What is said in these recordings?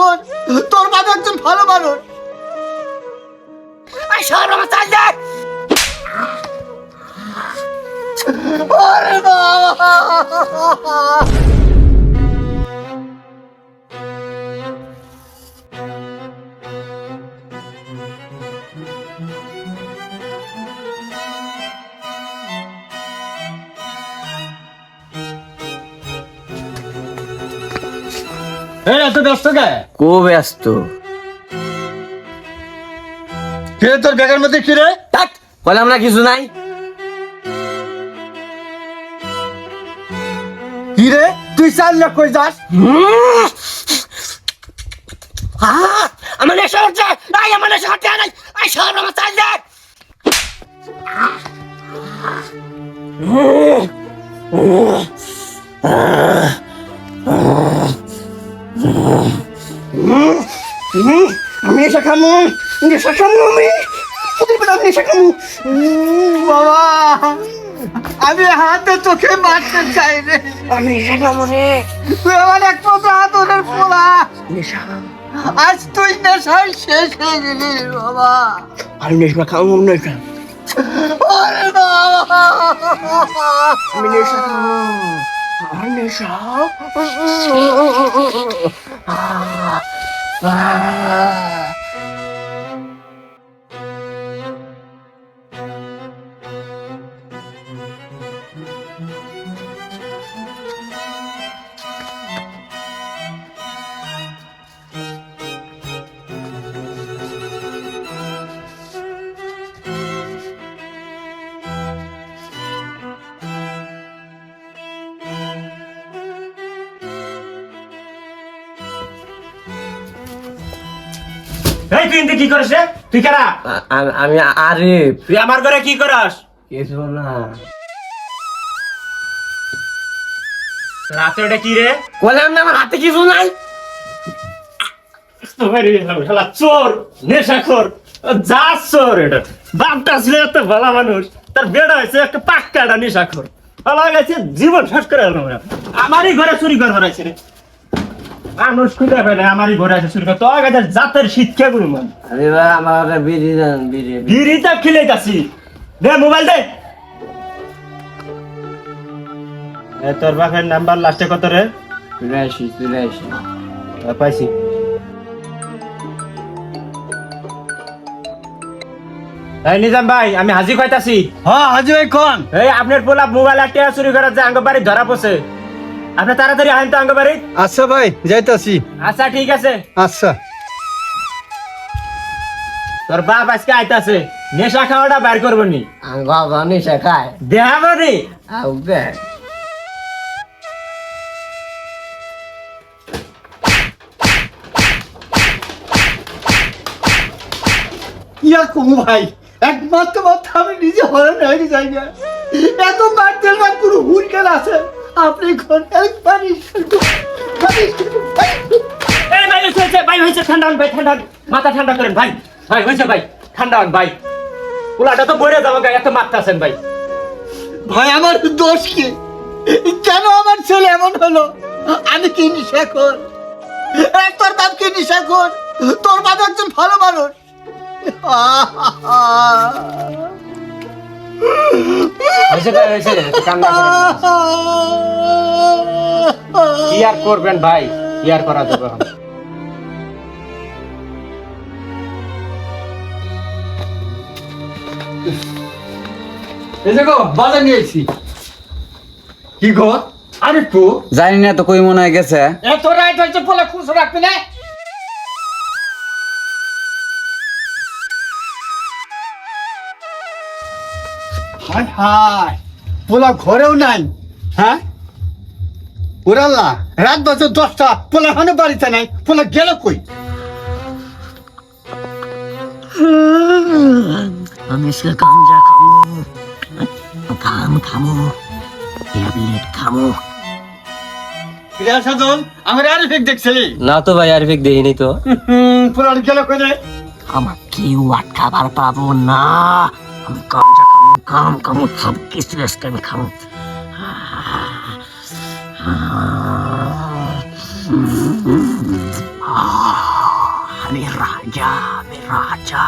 নেশাখোর তোর বাবা একজন ভালো মানুষ। ওরে বাবা। এত ব্যস্ত কে? কো ব্যস্ত। কে তোর ব্যাগের মধ্যে কি রে? থাক বললাম না কিছু নাই। কি রে? তুই চার লাখ কই যাস? আমার নেশা হচ্ছে। নাই আমার নেশা হচ্ছে নাই। আই সর আমার চাল দে। আমি নেশা খামু নেশা খামু আমি। আমি নেশা খামু বাবা আমি হাতে চোখে মারতে চাই রে। আমি নেশা খামু রে। তুই আমার এক কথা হাতের পোলা। নেশা আজ তুই নেশায় শেষ হয়ে গেলি বাবা। আমি নেশা খামু নেশা। ওরে বাবা আমি নেশা। খামু আমার এই তুই ইন্দি কি করিস রে? তুই কারা? আমি আরিফ। তুই আমার ঘরে কি করস? কিছু না। রাতে ওটা কি রে? বললাম না আমার হাতে কিছু নাই। চোর নেশাখোর যা চোর এটা। বাপটা ছিল এত ভালো মানুষ তার বেড়া হয়েছে একটা পাক্কা একটা নেশাখোর। ভালো গেছে জীবন শেষ করে আমারই ঘরে চুরি করে হরাইছে রে। মানুষ খুঁজে ফেলে আমারই ঘরে আছে চুরি করে তো আগে জাতের শিক্ষা গুরু মান? আরে ভাই আমার বিড়ি দেন বিড়ি। বিড়িটা খিলে যাচ্ছি দে মোবাইল দে। এ, তোর বাপের নাম্বার লাস্টে কত রে? চুরাশি চুরাশি পাইছি। এই নিজাম ভাই আমি হাজি খাইতাছি হ্যাঁ হাজি ভাই কোন? এই আপনার পোলা মোবাইল টিয়া চুরি করার যে আঙ্গ বাড়ি ধরা পড়ছে। আপনি তাড়াতাড়ি আহেন তো আঙ্গ বাড়ি আচ্ছা ভাই যাইতাছি। আচ্ছা ঠিক আছে। আচ্ছা। তোর বাপ আজকে আইতাছে নেশা খাওয়াটা বাইর করব নি। আঙ্গ জানি শেখায় দেখাবো নি ইয়া কমু ভাই? একমাত্র মাত্র আমি নিজে হরণ হয়ে যাই না। এত মারতেল না কোনো হুর গেল আছে? আপনি কোন একবারই এই ভাই হয়েছে ভাই হয়েছে ঠান্ডা হন ভাই ঠান্ডা মাথা ঠান্ডা করেন ভাই। ভাই হয়েছে ভাই ঠান্ডা হন ভাই। পোলাটা তো বইরে যাব গায়ে এত মারতেছেন ভাই। ভাই আমার দোষ কি? কেন আমার ছেলে এমন হলো? আমি কি নিশা কর তোর বাপ কি নিশা কর তোর বাপ একজন ভালো মানুষ। হয়েছে ভাই হয়েছে। কান্না কি আর করবেন ভাই? কি আর করা যাবে? এই দেখো বাজার নিয়েছি কি গো? আরে তো। জানি না তো কই মনে গেছে। এত রাইট হয়েছে বলে খুশি রাখবি না? হায় হায়। পোলা ঘরেও নাই। হ্যাঁ? ওরাল্লা রাত বাজে দশটা পোলা এখনও বাড়িতে নাই। পোলা গেল কই? আমি আজকে গাঞ্জা খামু। খাম খামু। ট্যাবলেট খামু। আমার আর ফেক দেখছিলি? না তো ভাই আরিফিক দেখিনি তো। পোলা গেল কই রে? আমার কেউ আটকাবার পাবো না। আমি গাঞ্জা কাম খামু সব কিছু আজকে আমি খামু আমি রাজা আমি রাজা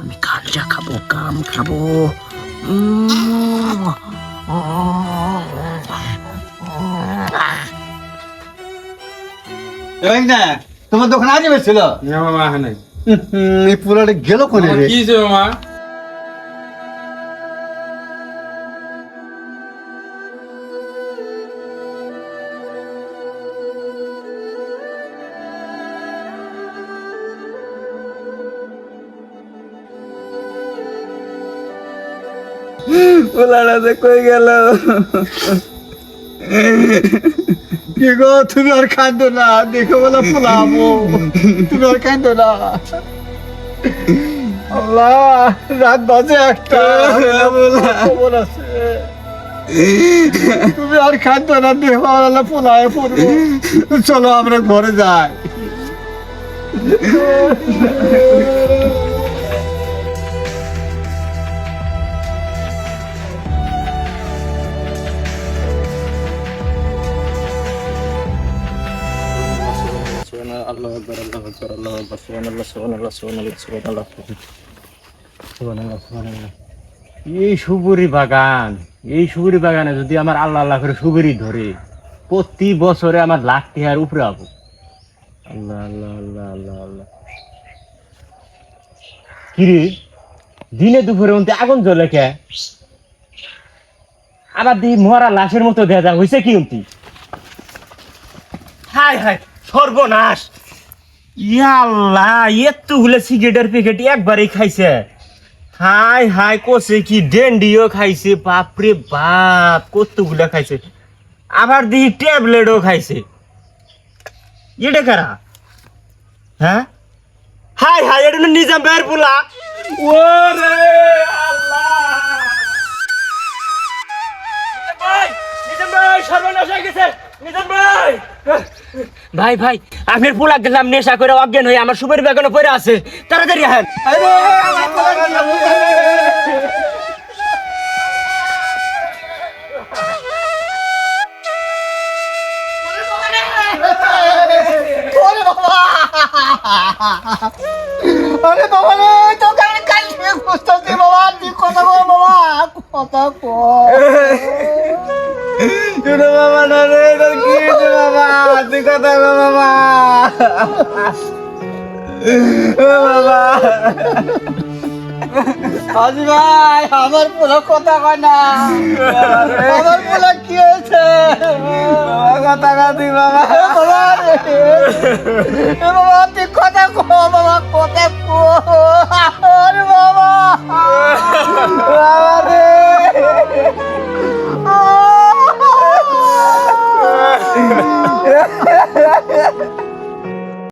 আমি গাঞ্জা খাব কাম খাব তোমার দোকানে আজ এই পুরাটা গেল কোনে কি মামা পোলাটা যে কই গেল? কি গো, তুমি আর কান্দো না। দেখো বলে ফুলাবো তুমি আর কান্দো না। আল্লাহ, রাত বাজে একটা। তুমি আর কান্দো না, দেখো আল্লাহ ফুলায় পড়ব চলো, আমরা ঘরে যাই। আকবার আল্লাহ এই বাগান, এই বাগানে যদি আমার আল্লাহ আল্লাহ করে ধরে, প্রতি বছরে আমার লাখ টাকার উপরে আল্লাহ আল্লাহ আল্লাহ আল্লাহ আল্লাহ। কিরে, দিনে দুপুরে মধ্যে আগুন জ্বলে কে? আবার দি মরা লাশের মতো দেখা হয়েছে কি হাই সর্বনাশ! ইয়াল্লাহ এতগুলো সিগারেটের প্যাকেট একবারই খাইছে। হাই হাই কোসে কি, ডেন্ডিও খাইছে, বাপরে বাপ, কতগুলো খাইছে। আবার দিই ট্যাবলেটও খাইছে। এটা কারা? হ্যাঁ? হাই হাই, এটা হলো নিজাম ভাইয়ের পোলা। ওরে আল্লাহ। নিজাম ভাই নিজাম ভাই, সর্বনাশ হয়ে গেছে। নিজাম ভাই। ভাই ভাই আপনার পোলা গেলাম নেশা করে অজ্ঞান হয়ে আমার সুপারি বাগানে পড়ে আছে। তাড়াতাড়ি বাবা! আরে বাবা রে আমি কাল থেকে খুঁজতেছি, বাবা। তুই কথা বাবা। কথা কর কথা কো বাবা বাবা হাজি ভাই আমার পুরো কথা কয় না। আমার পুরো কি হয়েছে? কথা কা তুই বাবা বাবা বাবা তুই কথা কো বাবা কথা কো